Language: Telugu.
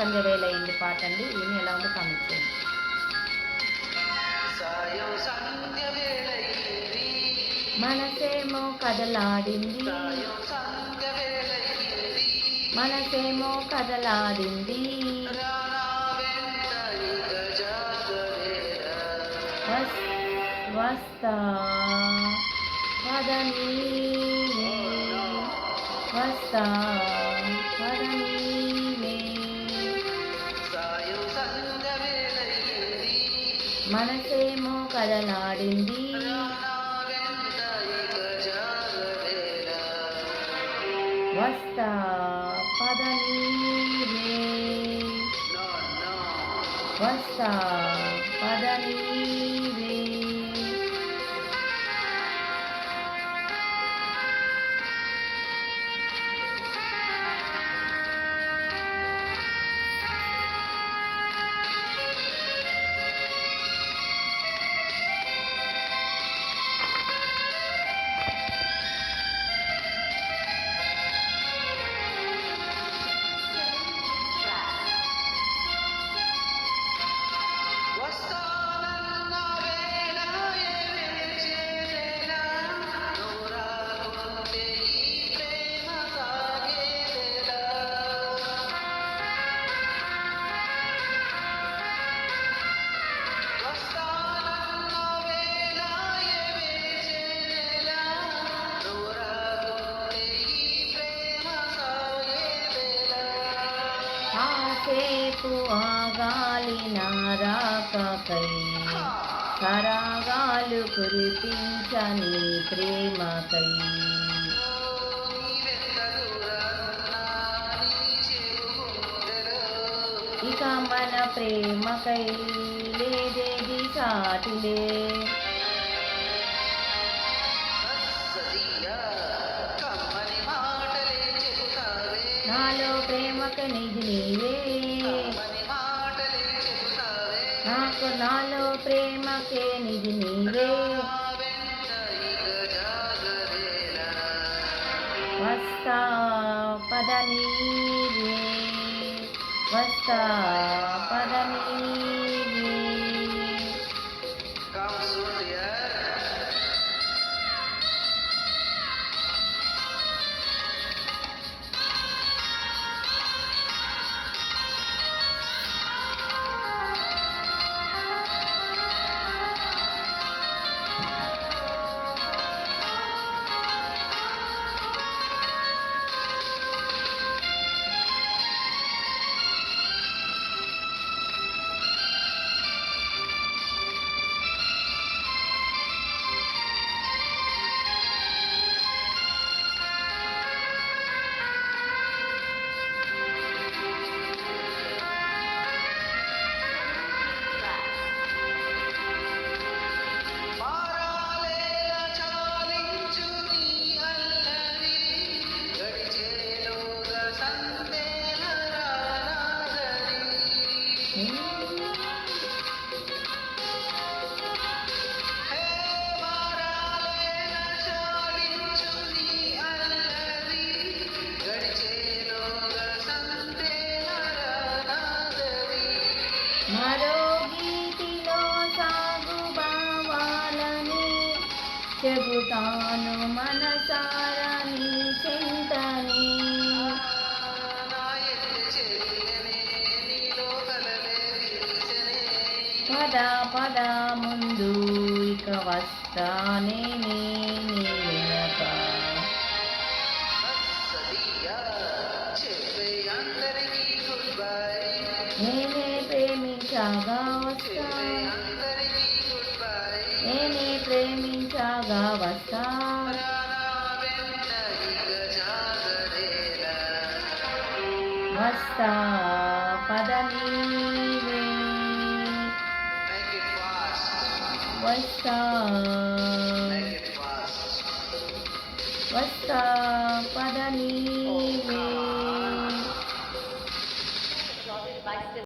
సంధ్య వేళ అయింది పాట అండి విని ఎలా ఉందో కామెంట్ చేయండి. మనసేమో కదలాడింది. మనసేమో కదలాడింది. వస్తా పదని వస్తా వేళయింది మనసేమో కదలాడింది. వస్తా పదనీవే వస్తా పదనీవే కాసేపు ఆగాలి నారాకకై సరాగాలు కురిపించని ప్రేమకై. ఇక మన ప్రేమకై లేదేది సాటిలే. నిధి నీవే నాకు నాలో ప్రేమకే నిధి నీవే వస్తా పద నీవే. వస్తా పద మరో గీతిలో సాగు బావాలని చెబుతాను మనసారా చింతని. పద పద ముందు ఇక వస్తానే నీ ప్రేమించగా వస్తా వస్తా పద నీవే వస్తా వస్తా పద నీవే